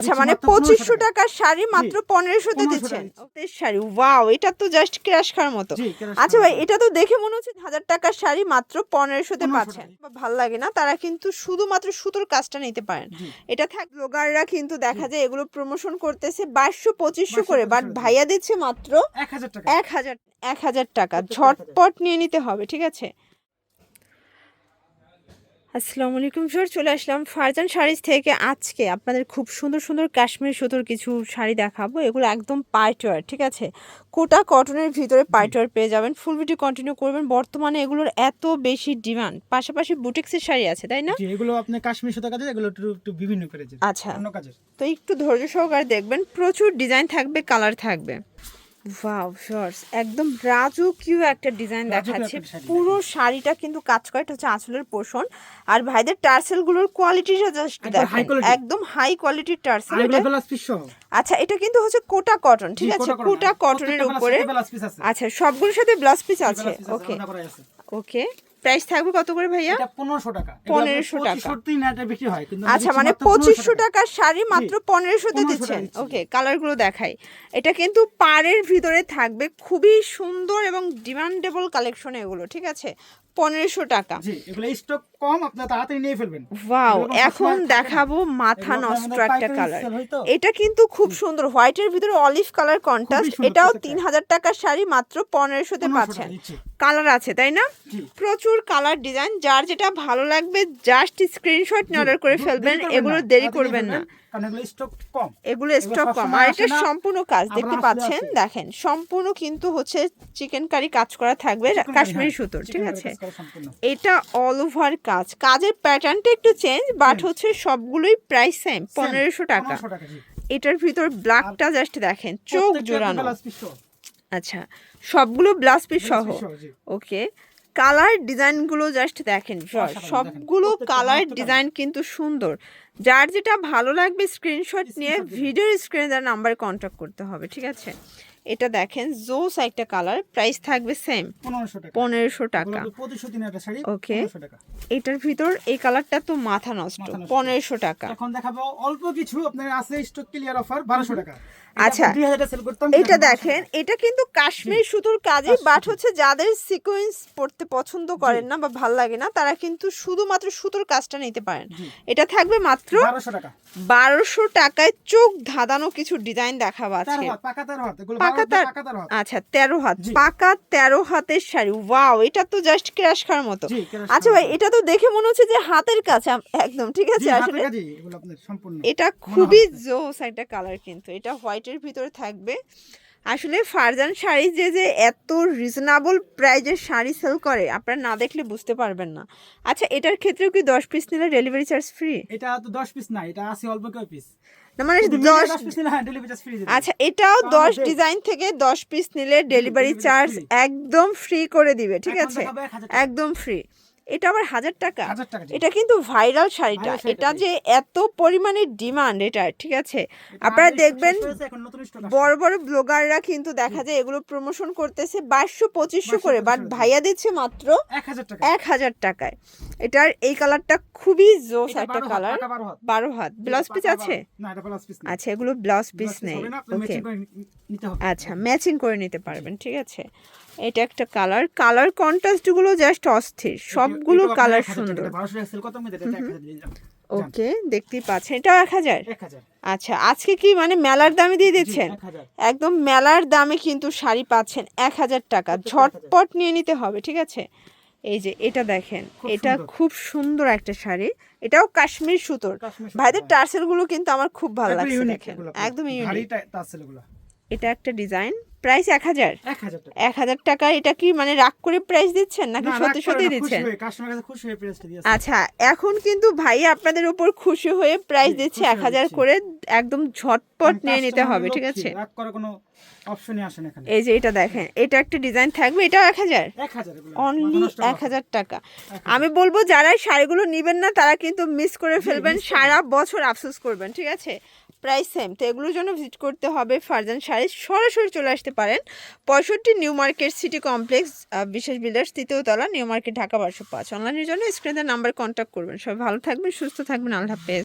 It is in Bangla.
আচ্ছা মানে মাত্র 1500 পঁচিশশো টাকার শাড়ি মাত্র পনেরোশোতে 1500 দিচ্ছেন। শাড়ি ওয়াও এটা তো জাস্ট ক্র্যাশ খাওয়ার মতো। আচ্ছা ভাই এটা তো দেখে মনে হচ্ছে হাজার টাকার শাড়ি মাত্র পনেরোশোতে 1500 পাচ্ছেন। ভালো লাগে না তারা কিন্তু শুধুমাত্র সুতোর কাজটা নিতে পারেন। এটা থাক ব্লগাররা কিন্তু দেখা যায় এগুলো প্রমোশন করতেছে বাইশশো পঁচিশশো করে বাট ভাইয়া দিচ্ছে মাত্র এক হাজার টাকা। এক হাজার এক হাজার টাকা। ঝটপট নিয়ে নিতে হবে ঠিক আছে? আসসালামু আলাইকুম স্যার চলে আসলাম ফারজান শাড়িজ থেকে। আজকে আপনাদের খুব সুন্দর সুন্দর কাশ্মীর সুতোর কিছু শাড়ি দেখাবো। এগুলো একদম পাইটওয়ার ঠিক আছে? কোটা কটনের ভিতরে পাইটওয়ার পেয়ে যাবেন। ফুল ভিডিও কন্টিনিউ করবেন। বর্তমানে এগুলোর এত বেশি ডিমান্ড পাশাপাশি বুটিক্সের শাড়ি আছে তাই না? এগুলো আপনি কাশ্মীর সুতা কাজে এগুলো একটু একটু বিভিন্ন করে আচ্ছা। তো একটু ধৈর্য সহকারে দেখবেন। প্রচুর ডিজাইন থাকবে কালার থাকবে। ওয়াও শর্টস একদম রাজকীয় একটা ডিজাইন দেখাচ্ছে। পুরো শাড়িটা কিন্তু কাজ করে এটা হচ্ছে আঁচলের পোষণ। আর ভাইদের টার্সেলগুলোর কোয়ালিটিটা জাস্ট একদম দেখেন একদম হাই কোয়ালিটির টার্সেল আচ্ছা এটা কিন্তু হচ্ছে কোটা কটন ঠিক আছে? কোটা কোটা কটনের উপরে। আচ্ছা সবগুলোর সাথে ব্লাউজ পিস আছে ওকে। ওকে প্রাইস থাকবে কত করে ভাইয়া? পনেরোশো টাকা। পনেরোশো টাকা। বিক্রি হয় আচ্ছা মানে পঁচিশশো টাকার শাড়ি মাত্র পনেরোশোতে 1500 দিচ্ছেন। দিচ্ছি। ওকে কালারগুলো দেখাই। এটা কিন্তু পাড়ের ভিতরে থাকবে খুবই সুন্দর এবং ডিমান্ডেবল কালেকশন এগুলো ঠিক আছে? পনেরোশো টাকা। স্টক কম আপনি তাড়াতাড়ি নিয়ে ফেলবেন। ওয়াও এখন। দেখাবো মাথা নষ্ট একটা কালার। এটা কিন্তু খুব সুন্দর হোয়াইটের ভিতরে অলিভ কালার কন্ট্রাস্ট এটাও তিন হাজার টাকার শাড়ি মাত্র পনেরোশোতে 1500 পাচ্ছেন। কালার আছে তাই না? প্রচুর কালার ডিজাইন যার যেটা ভালো লাগবে জাস্ট স্ক্রিনশট নিয়ে অর্ডার করে ফেলবেন এগুলো দেরি করবেন না। কারণ এগুলো স্টক কম। এগুলো এগুলো স্টক কম। সবসময় আর এটা সম্পূর্ণ কাজ। দেখতে পাচ্ছেন? দেখেন সম্পূর্ণ কিন্তু হচ্ছে চিকেন কারি কাজ করা থাকবে কাশ্মীরি সুতোর হ্যাঁ, ঠিক আছে। এটা অল ওভার কাজ। কাজের প্যাটার্নটা একটু চেঞ্জ বাট হচ্ছে সবগুলোই প্রাইস সেম পনেরোশো টাকা। 1500 টাকা জি। এটার ভিতর ব্ল্যাকটা জাস্ট দেখেন চোখ জোড়ানো। আচ্ছা সবগুলো ব্লাউজ পিস সহ। ওকে কালার ডিজাইনগুলো জাস্ট দেখেন সবগুলো কালার ডিজাইন কিন্তু সুন্দর। যার যেটা ভালো লাগবে স্ক্রিনশট নিয়ে। ভিডিওর স্ক্রিনে তার নাম্বারে কন্ট্যাক্ট করতে হবে ঠিক আছে? এটা দেখেন জোস একটা কালার প্রাইস থাকবে সেম 1500 টাকা। পনেরোশো টাকা। এগুলো 2500 একটা শাড়ি 1500 টাকা। এটার ভিতর এই কালারটা তো মাথা নষ্ট। পনেরোশো টাকা। এখন দেখাবো অল্প কিছু আপনার আছে স্টক ক্লিয়ার অফার 1200 টাকা। আচ্ছা। 2000 টাকা সেল করতাম এটা দেখেন এটা কিন্তু কাশ্মীর সুতোর কাজে বাট হচ্ছে যাদের সিকোয়েন্স পড়তে পছন্দ করেন না বা ভালো লাগে না তারা কিন্তু শুধুমাত্র সুতোর কাজটা নিতে পারেন। এটা থাকবে মাত্র 1200 টাকা। বারোশো টাকায় চোখ ধাঁধানো কিছু ডিজাইন দেখাবো আজকে। পাকা তার হাত এগুলো পাকা 12 তার পাকা তার হাত। আচ্ছা তেরো হাত। পাকা তেরো হাতের শাড়ি। ওয়াও এটা তো জাস্ট ক্র্যাশ খাওয়ার মতো। আচ্ছা ভাই এটা তো দেখে মনে হচ্ছে যে হাতের কাছে একদম ঠিক আছে? আসলে এটা খুবই জোস একটা কালার কিন্তু। এটা হোয়াইটের ভিতরে থাকবে। আসলে ফারজান শাড়ি যে যে এত রিজনেবল প্রাইজের শাড়ি সেল করে আপনারা না দেখলে বুঝতে পারবেন না। আচ্ছা এটার ক্ষেত্রেও কি দশ পিস নিলে ডেলিভারি চার্জ ফ্রি এটা তো 10 পিস না এটা আছে অল্প কয় পিস না মানে দশ হ্যাঁ আচ্ছা এটাও দশ ডিজাইন থেকে দশ পিস নিলে ডেলিভারি চার্জ একদম ফ্রি করে দিবে ঠিক আছে? দেখাবো 1000 টাকা। একদম ফ্রি এটা আবার হাজার টাকা। 1000 টাকা জি। এটা কিন্তু ভাইরাল শাড়িটা। এটা যে এত পরিমাণে ডিমান্ড এটা ঠিক আছে? আপনারা দেখবেন। বড় বড় ব্লগাররা কিন্তু দেখা যায় এগুলো প্রমোশন করতেছে বাইশশো পঁচিশশো করে বাট ভাইয়া দিচ্ছে মাত্র এক হাজার টাকায়। এটার এই কালারটা খুবই জোস একটা কালার। পাকা 12 হাত। বারো হাত। ব্লাউজ পিস আছে? 12 না এটা ব্লাউজ পিস না আচ্ছা এগুলো ব্লাউজ পিস নেই। ওকে আচ্ছা ম্যাচিং করে নিতে পারবেন ঠিক আছে? এটা একটা কালার কালার কন্ট্রাস্টগুলো জাস্ট অস্থির। সবগুলো কালার সুন্দর। এটা 1200 টাকা সেল করতাম এটা 1000 দিয়ে দিলাম। ওকে দেখতেই পাচ্ছেন। এটাও এক হাজার? আচ্ছা আজকে কি মানে মেলার দামে দিয়ে দিচ্ছেন? একদম মেলার দামে কিন্তু শাড়ি পাচ্ছেন এক হাজার টাকা। ঝটপট নিয়ে নিতে হবে ঠিক আছে? এই যে এটা দেখেন এটা খুব সুন্দর একটা শাড়ি। এটাও কাশ্মীর সুতোর। ভাইদের হ্যাঁ। টার্সেলগুলো কিন্তু আমার খুব ভালো লাগছে দেখেন। একদম। এটা একটা ডিজাইন। প্রাইস এক হাজার? এক হাজার টাকা। এটা কি মানে রাগ করে প্রাইস দিচ্ছেন নাকি সত্যি সত্যি দিচ্ছেন। আচ্ছা এখন কিন্তু ভাই আপনাদের উপর খুশি হয়ে প্রাইস দিচ্ছে এক হাজার করে একদম ঝটপট নিয়ে নিতে হবে ঠিক আছে। এই যে এটা দেখেন এটা একটা ডিজাইন থাকবে এটাও এক হাজার? 1000 অনলি এক হাজার টাকা। আমি বলব যারা শাড়িগুলো নেবেন না তারা কিন্তু মিস করে ফেলবেন সারা বছর আফসোস করবেন ঠিক আছে? প্রাইস সেম তো এগুলোর জন্য ভিজিট করতে হবে ফারজান শাড়ি সরাসরি চলে আসতে পারেন পঁয়ষট্টি নিউ মার্কেট সিটি কমপ্লেক্স বিশেষ বিল্ডার্স, তৃতীয় তলা, নিউ মার্কেট, ঢাকা বারোশো পাঁচ। অনলাইনের জন্য স্ক্রিনের নাম্বার কন্ট্যাক্ট করবেন। সবাই ভালো থাকবেন, সুস্থ থাকবেন। আল্লাহ হাফেজ।